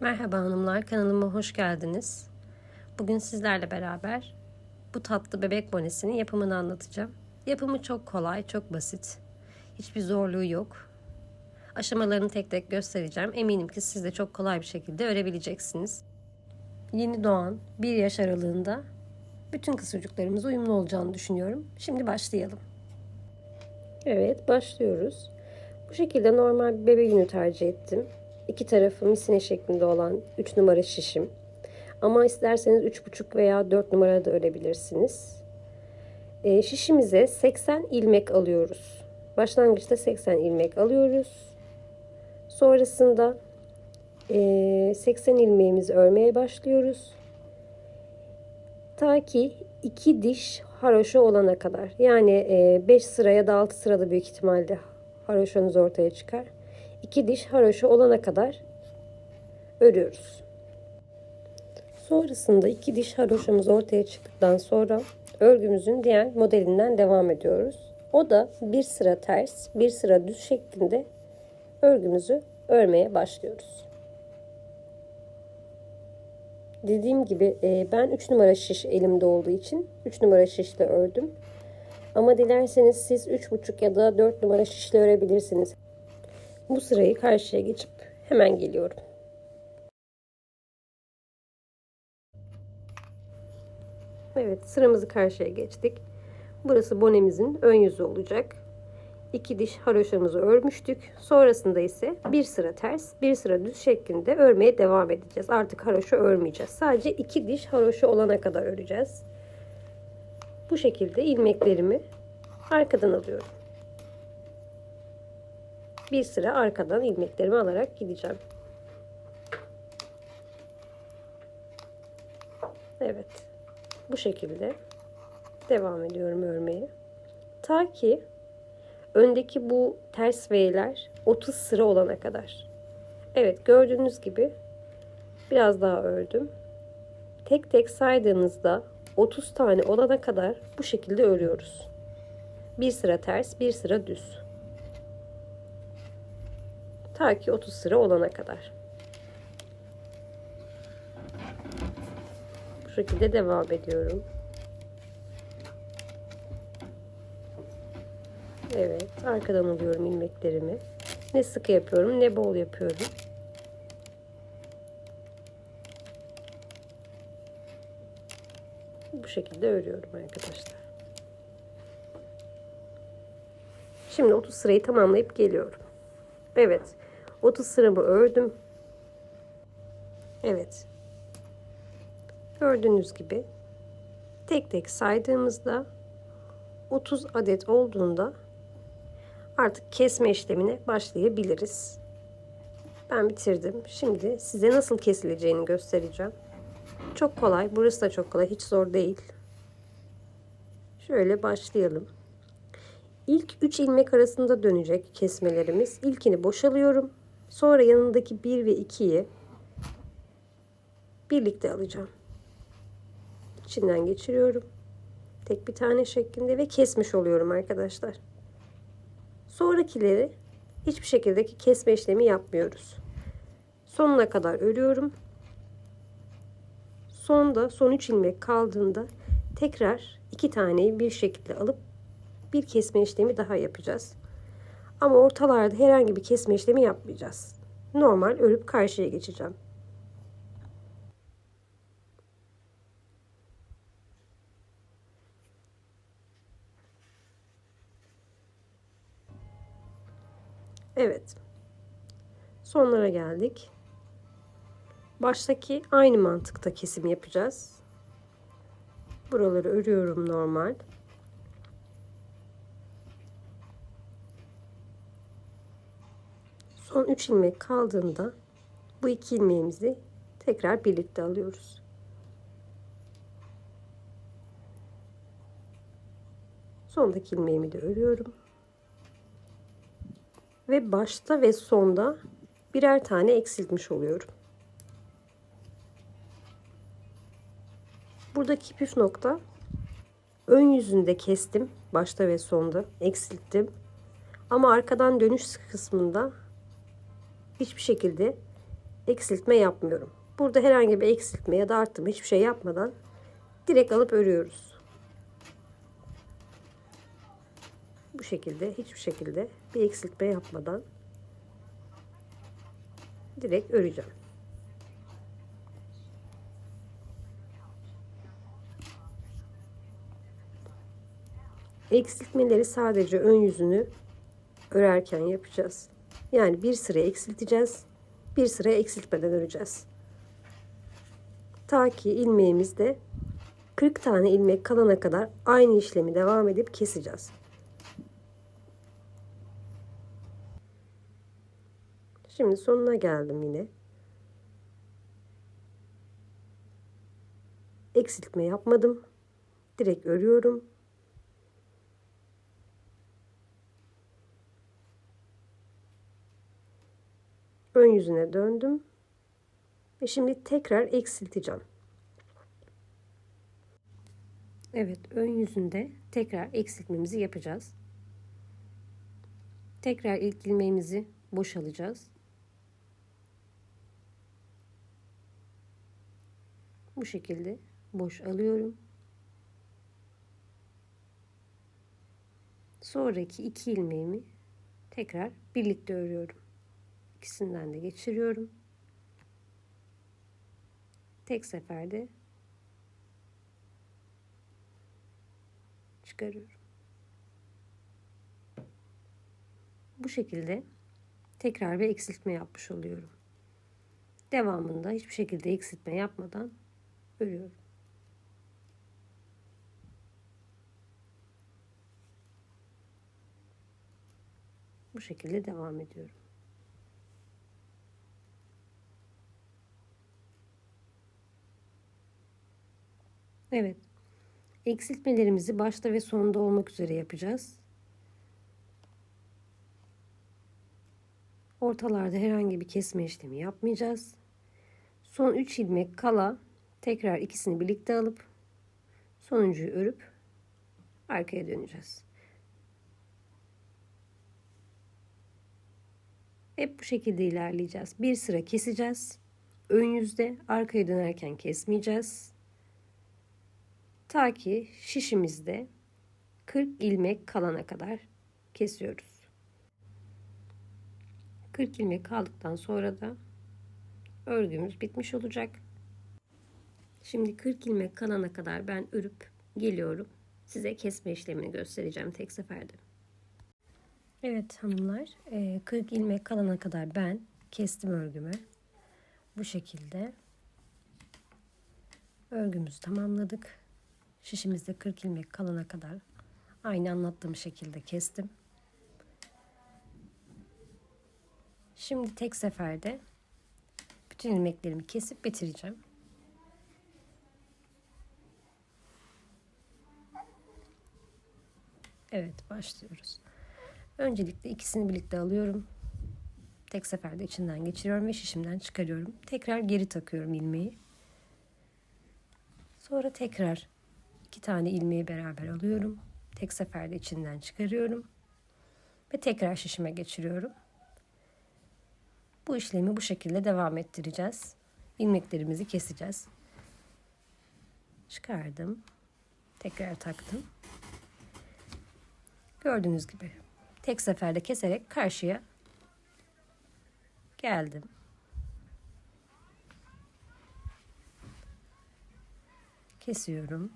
Merhaba hanımlar, kanalıma hoş geldiniz. Bugün sizlerle beraber bu tatlı bebek bonesinin yapımını anlatacağım. Yapımı çok kolay, çok basit. Hiçbir zorluğu yok. Aşamalarını tek tek göstereceğim. Eminim ki siz de çok kolay bir şekilde örebileceksiniz. Yeni doğan bir yaş aralığında bütün kız çocuklarımız uyumlu olacağını düşünüyorum. Şimdi başlayalım. Evet, başlıyoruz. Bu şekilde normal bir bebe yünü tercih ettim. İki tarafı misine şeklinde olan 3 numara şişim. Ama isterseniz 3,5 veya 4 numara da örebilirsiniz. E, şişimize 80 ilmek alıyoruz. Başlangıçta 80 ilmek alıyoruz. Sonrasında e, 80 ilmeğimizi örmeye başlıyoruz. Ta ki 2 diş haroşa olana kadar. Yani 5 e, sıra ya da 6 sırada büyük ihtimalle haroşanız ortaya çıkar. 2 diş haroşa olana kadar örüyoruz. Sonrasında iki diş haroşamız ortaya çıktıktan sonra örgümüzün diğer modelinden devam ediyoruz. O da bir sıra ters, bir sıra düz şeklinde örgümüzü örmeye başlıyoruz. Dediğim gibi e, ben 3 numara şiş elimde olduğu için 3 numara şişle ördüm. Ama dilerseniz siz 3,5 ya da 4 numara şişle örebilirsiniz. Bu sırayı karşıya geçip hemen geliyorum. Evet sıramızı karşıya geçtik. Burası bonemizin ön yüzü olacak. İki diş haroşamızı örmüştük. Sonrasında ise bir sıra ters, bir sıra düz şeklinde örmeye devam edeceğiz. Artık haroşa örmeyeceğiz. Sadece iki diş haroşa olana kadar öreceğiz. Bu şekilde ilmeklerimi arkadan alıyorum. Bir sıra arkadan ilmeklerimi alarak gideceğim. Evet. Bu şekilde devam ediyorum örmeye. Ta ki öndeki bu ters V'ler 30 sıra olana kadar. Evet gördüğünüz gibi biraz daha ördüm. Tek tek saydığınızda 30 tane olana kadar bu şekilde örüyoruz. Bir sıra ters, bir sıra düz. Ta ki 30 sıra olana kadar. Bu şekilde devam ediyorum. Evet, arkadan alıyorum ilmeklerimi. Ne sıkı yapıyorum, ne bol yapıyorum. Bu şekilde örüyorum arkadaşlar. Şimdi 30 sırayı tamamlayıp geliyorum. Evet. 30 sıramı ördüm. Evet. Gördüğünüz gibi tek tek saydığımızda 30 adet olduğunda artık kesme işlemine başlayabiliriz. Ben bitirdim. Şimdi size nasıl kesileceğini göstereceğim. Çok kolay. Burası da çok kolay. Hiç zor değil. Şöyle başlayalım. İlk 3 ilmek arasında dönecek kesmelerimiz. İlkini boşalıyorum. Sonra yanındaki 1 ve 2'yi birlikte alacağım. İçinden geçiriyorum. Tek bir tane şeklinde ve kesmiş oluyorum arkadaşlar. Sonrakileri hiçbir şekilde kesme işlemi yapmıyoruz. Sonuna kadar örüyorum. Sonda son 3 ilmek kaldığında tekrar iki taneyi bir şekilde alıp bir kesme işlemi daha yapacağız. Ama ortalarda herhangi bir kesme işlemi yapmayacağız. Normal örüp karşıya geçeceğim. Evet. Sonlara geldik. Baştaki aynı mantıkta kesim yapacağız. Buraları örüyorum normal. Son 3 ilmek kaldığında bu iki ilmeğimizi tekrar birlikte alıyoruz. Sondaki ilmeğimi de örüyorum. Ve başta ve sonda birer tane eksiltmiş oluyorum. Buradaki püf nokta ön yüzünde kestim başta ve sonda eksilttim. Ama arkadan dönüş kısmında hiçbir şekilde eksiltme yapmıyorum. Burada herhangi bir eksiltme ya da arttırma hiçbir şey yapmadan direkt alıp örüyoruz. Bu şekilde hiçbir şekilde bir eksiltme yapmadan direkt öreceğim. Eksiltmeleri sadece ön yüzünü örerken yapacağız. Yani bir sıra eksilteceğiz. Bir sıra eksiltmeden öreceğiz. Ta ki ilmeğimizde 40 tane ilmek kalana kadar aynı işlemi devam edip keseceğiz. Şimdi sonuna geldim yine. Eksiltme yapmadım. Direkt örüyorum. Ön yüzüne döndüm. Ve şimdi tekrar eksilteceğim. Evet, ön yüzünde tekrar eksiltmemizi yapacağız. Tekrar ilk ilmeğimizi boşalacağız. Bu şekilde boş alıyorum. Sonraki iki ilmeğimi tekrar birlikte örüyorum. İkisinden de geçiriyorum. Tek seferde çıkarıyorum. Bu şekilde tekrar bir eksiltme yapmış oluyorum. Devamında hiçbir şekilde eksiltme yapmadan örüyorum. Bu şekilde devam ediyorum. Evet. Eksiltmelerimizi başta ve sonda olmak üzere yapacağız. Ortalarda herhangi bir kesme işlemi yapmayacağız. Son 3 ilmek kala tekrar ikisini birlikte alıp sonuncuyu örüp arkaya döneceğiz. Hep bu şekilde ilerleyeceğiz. Bir sıra keseceğiz. Ön yüzde arkaya dönerken kesmeyeceğiz. Ta ki şişimizde 40 ilmek kalana kadar kesiyoruz. 40 ilmek kaldıktan sonra da örgümüz bitmiş olacak. Şimdi 40 ilmek kalana kadar ben örüp geliyorum. Size kesme işlemini göstereceğim tek seferde. Evet hanımlar 40 ilmek kalana kadar ben kestim örgümü. Bu şekilde örgümüzü tamamladık. Şişimizde 40 ilmek kalana kadar aynı anlattığım şekilde kestim. Şimdi tek seferde bütün ilmeklerimi kesip bitireceğim. Evet başlıyoruz. Öncelikle ikisini birlikte alıyorum. Tek seferde içinden geçiriyorum ve şişimden çıkarıyorum. Tekrar geri takıyorum ilmeği. Sonra tekrar iki tane ilmeği beraber alıyorum. Tek seferde içinden çıkarıyorum. Ve tekrar şişime geçiriyorum. Bu işlemi bu şekilde devam ettireceğiz. İlmeklerimizi keseceğiz. Çıkardım. Tekrar taktım. Gördüğünüz gibi tek seferde keserek karşıya geldim. Kesiyorum.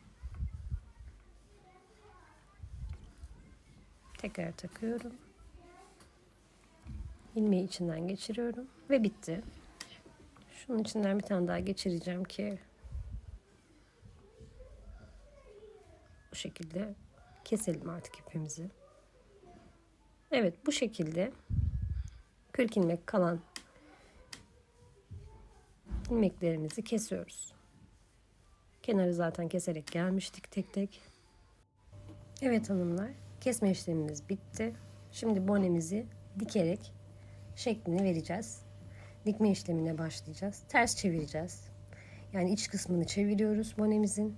Tekrar takıyorum. ilmeği içinden geçiriyorum ve bitti. Şunun içinden bir tane daha geçireceğim ki bu şekilde keselim artık ipimizi. Evet bu şekilde 40 ilmek kalan ilmeklerimizi kesiyoruz. Kenarı zaten keserek gelmiştik tek tek. Evet hanımlar kesme işlemimiz bitti. Şimdi bonemizi dikerek şeklini vereceğiz. Dikme işlemine başlayacağız. Ters çevireceğiz. Yani iç kısmını çeviriyoruz bonemizin.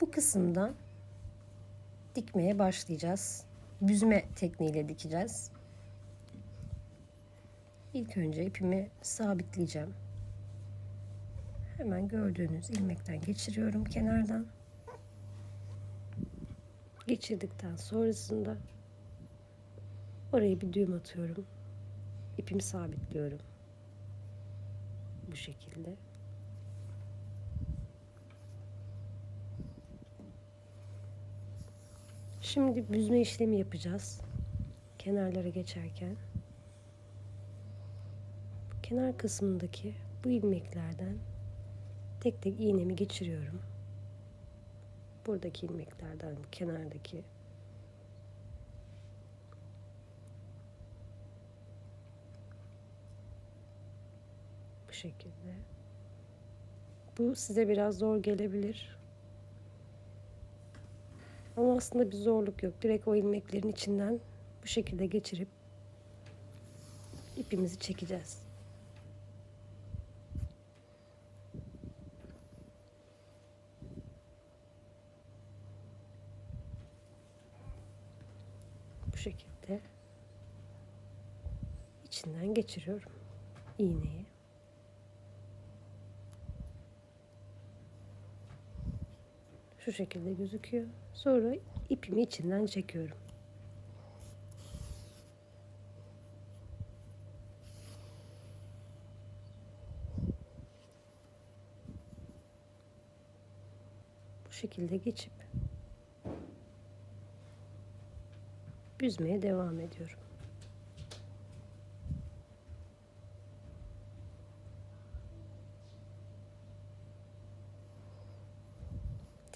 Bu kısımdan dikmeye başlayacağız. Büzme tekniğiyle dikeceğiz. İlk önce ipimi sabitleyeceğim. Hemen gördüğünüz ilmekten geçiriyorum kenardan. Geçirdikten sonrasında oraya bir düğüm atıyorum. İpimi sabitliyorum. Bu şekilde. Şimdi büzme işlemi yapacağız. Kenarlara geçerken. Kenar kısmındaki bu ilmeklerden tek tek iğnemi geçiriyorum. Buradaki ilmeklerden kenardaki bu şekilde. Bu size biraz zor gelebilir. Ama aslında bir zorluk yok. Direkt o ilmeklerin içinden bu şekilde geçirip ipimizi çekeceğiz. Bu şekilde içinden geçiriyorum iğneyi. Şu şekilde gözüküyor. Sonra ipimi içinden çekiyorum. Bu şekilde geçip büzmeye devam ediyorum.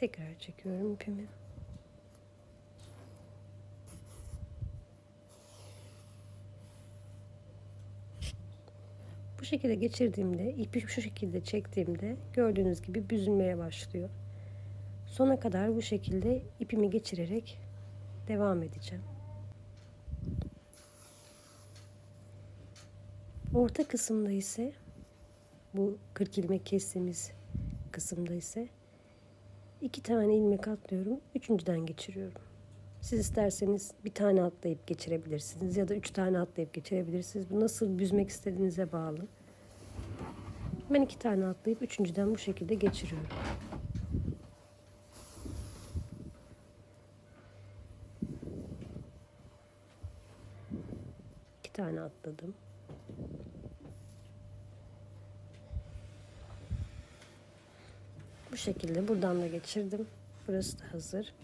Tekrar çekiyorum ipimi. Bu şekilde geçirdiğimde, ipi şu şekilde çektiğimde gördüğünüz gibi büzülmeye başlıyor. Sona kadar bu şekilde ipimi geçirerek devam edeceğim. Orta kısımda ise bu 40 ilmek kestiğimiz kısımda ise iki tane ilmek atlıyorum. Üçüncüden geçiriyorum. Siz isterseniz bir tane atlayıp geçirebilirsiniz ya da üç tane atlayıp geçirebilirsiniz. Bu nasıl büzmek istediğinize bağlı. Ben iki tane atlayıp üçüncüden bu şekilde geçiriyorum. İki tane atladım. Şekilde buradan da geçirdim. Burası da hazır.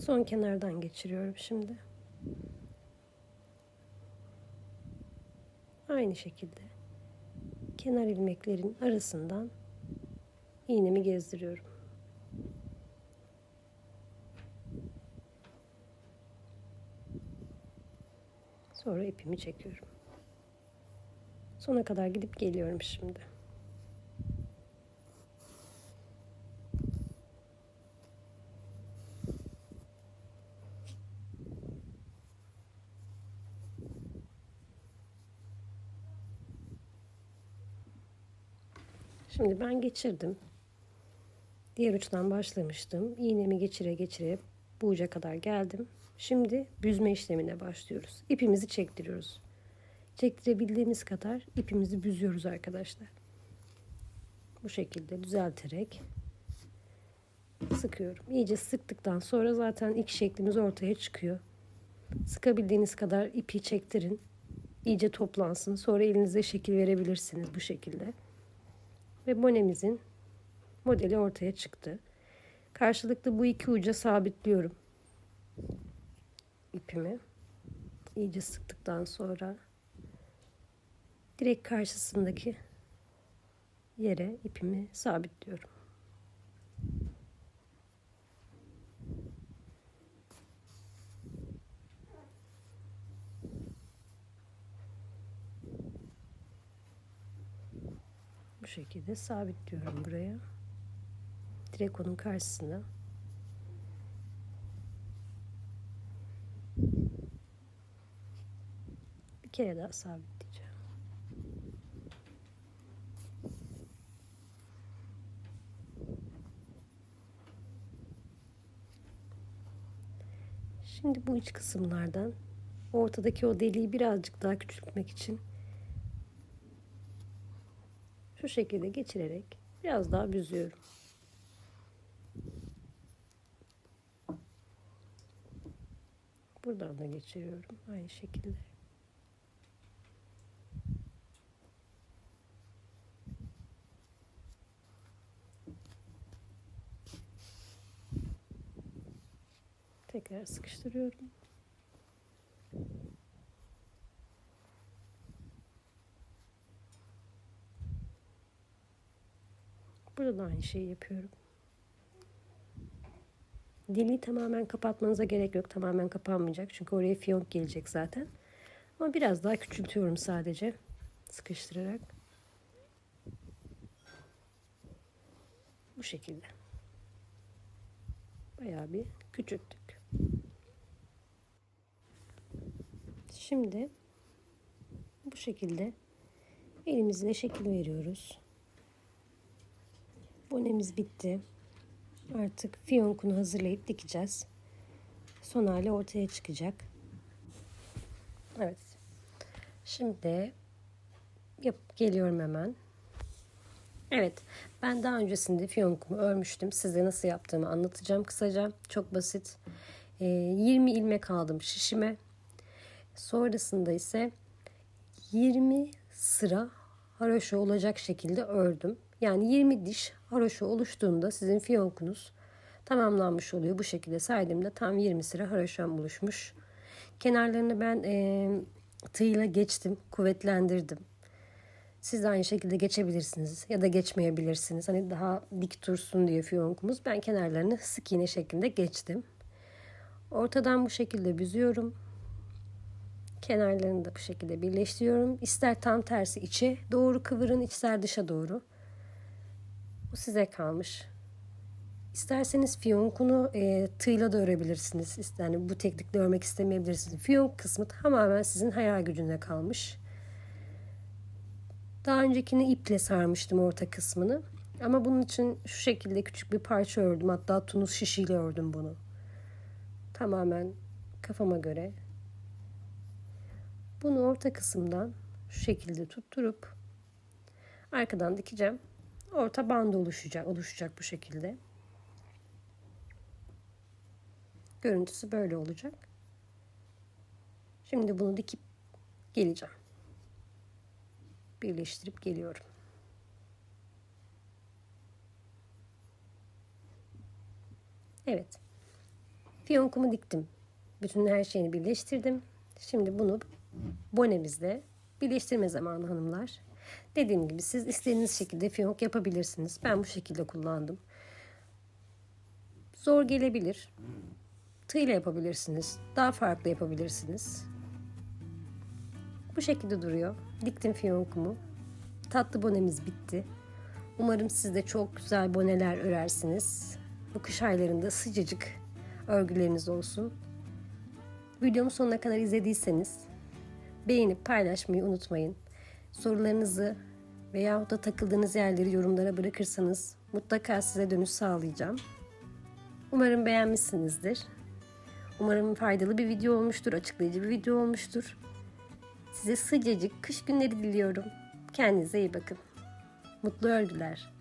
Son kenardan geçiriyorum şimdi. Aynı şekilde kenar ilmeklerin arasından iğnemi gezdiriyorum. Sonra ipimi çekiyorum. Sona kadar gidip geliyorum şimdi. Şimdi ben geçirdim. Diğer uçtan başlamıştım. İğnemi geçire geçire bu uca kadar geldim. Şimdi büzme işlemine başlıyoruz. İpimizi çektiriyoruz. Çektirebildiğimiz kadar ipimizi büzüyoruz arkadaşlar. Bu şekilde düzelterek sıkıyorum. İyice sıktıktan sonra zaten ilk şeklimiz ortaya çıkıyor. Sıkabildiğiniz kadar ipi çektirin. İyice toplansın. Sonra elinize şekil verebilirsiniz bu şekilde. Ve bonemizin modeli ortaya çıktı. Karşılıklı bu iki uca sabitliyorum ipimi. İyice sıktıktan sonra direkt karşısındaki yere ipimi sabitliyorum. Şekilde sabitliyorum buraya. Direkt onun karşısına. Bir kere daha sabitleyeceğim. Şimdi bu iç kısımlardan ortadaki o deliği birazcık daha küçültmek için şu şekilde geçirerek biraz daha büzüyorum. Buradan da geçiriyorum aynı şekilde. Tekrar sıkıştırıyorum. Aynı şeyi yapıyorum. Deliği tamamen kapatmanıza gerek yok. Tamamen kapanmayacak. Çünkü oraya fiyonk gelecek zaten. Ama biraz daha küçültüyorum sadece. Sıkıştırarak. Bu şekilde. Bayağı bir küçülttük. Şimdi bu şekilde elimizle şekil veriyoruz. Bonemiz bitti. Artık fiyonkunu hazırlayıp dikeceğiz. Son hali ortaya çıkacak. Evet. Şimdi yap geliyorum hemen. Evet, ben daha öncesinde fiyonkumu örmüştüm. Size nasıl yaptığımı anlatacağım kısaca. Çok basit. Ee, 20 ilmek aldım şişime. Sonrasında ise 20 sıra haroşa olacak şekilde ördüm. Yani 20 diş haroşa oluştuğunda sizin fiyonkunuz tamamlanmış oluyor. Bu şekilde saydığımda tam 20 sıra haroşam oluşmuş. Kenarlarını ben e, tığla geçtim, kuvvetlendirdim. Siz de aynı şekilde geçebilirsiniz ya da geçmeyebilirsiniz. Hani daha dik dursun diye fiyonkumuz. Ben kenarlarını sık iğne şeklinde geçtim. Ortadan bu şekilde büzüyorum. Kenarlarını da bu şekilde birleştiriyorum. İster tam tersi içe doğru kıvırın, ister dışa doğru. Bu size kalmış. İsterseniz fiyonkunu e, tığla da örebilirsiniz. Yani bu teknikle örmek istemeyebilirsiniz. Fiyonk kısmı tamamen sizin hayal gücüne kalmış. Daha öncekini iple sarmıştım orta kısmını. Ama bunun için şu şekilde küçük bir parça ördüm. Hatta tunus şişiyle ördüm bunu. Tamamen kafama göre. Bunu orta kısımdan şu şekilde tutturup arkadan dikeceğim. Orta bandı oluşacak, oluşacak bu şekilde. Görüntüsü böyle olacak. Şimdi bunu dikip geleceğim birleştirip geliyorum. Evet. Fiyonkumu diktim. Bütün her şeyini birleştirdim. Şimdi bunu bonemizle birleştirme zamanı hanımlar. Dediğim gibi siz istediğiniz şekilde fiyonk yapabilirsiniz. Ben bu şekilde kullandım. Zor gelebilir. Tığ ile yapabilirsiniz. Daha farklı yapabilirsiniz. Bu şekilde duruyor. Diktim fiyonkumu. Tatlı bonemiz bitti. Umarım siz de çok güzel boneler örersiniz. Bu kış aylarında sıcacık örgüleriniz olsun. Videomu sonuna kadar izlediyseniz beğenip paylaşmayı unutmayın. Sorularınızı veya da takıldığınız yerleri yorumlara bırakırsanız mutlaka size dönüş sağlayacağım. Umarım beğenmişsinizdir. Umarım faydalı bir video olmuştur, açıklayıcı bir video olmuştur. Size sıcacık kış günleri diliyorum. Kendinize iyi bakın. Mutlu örgüler.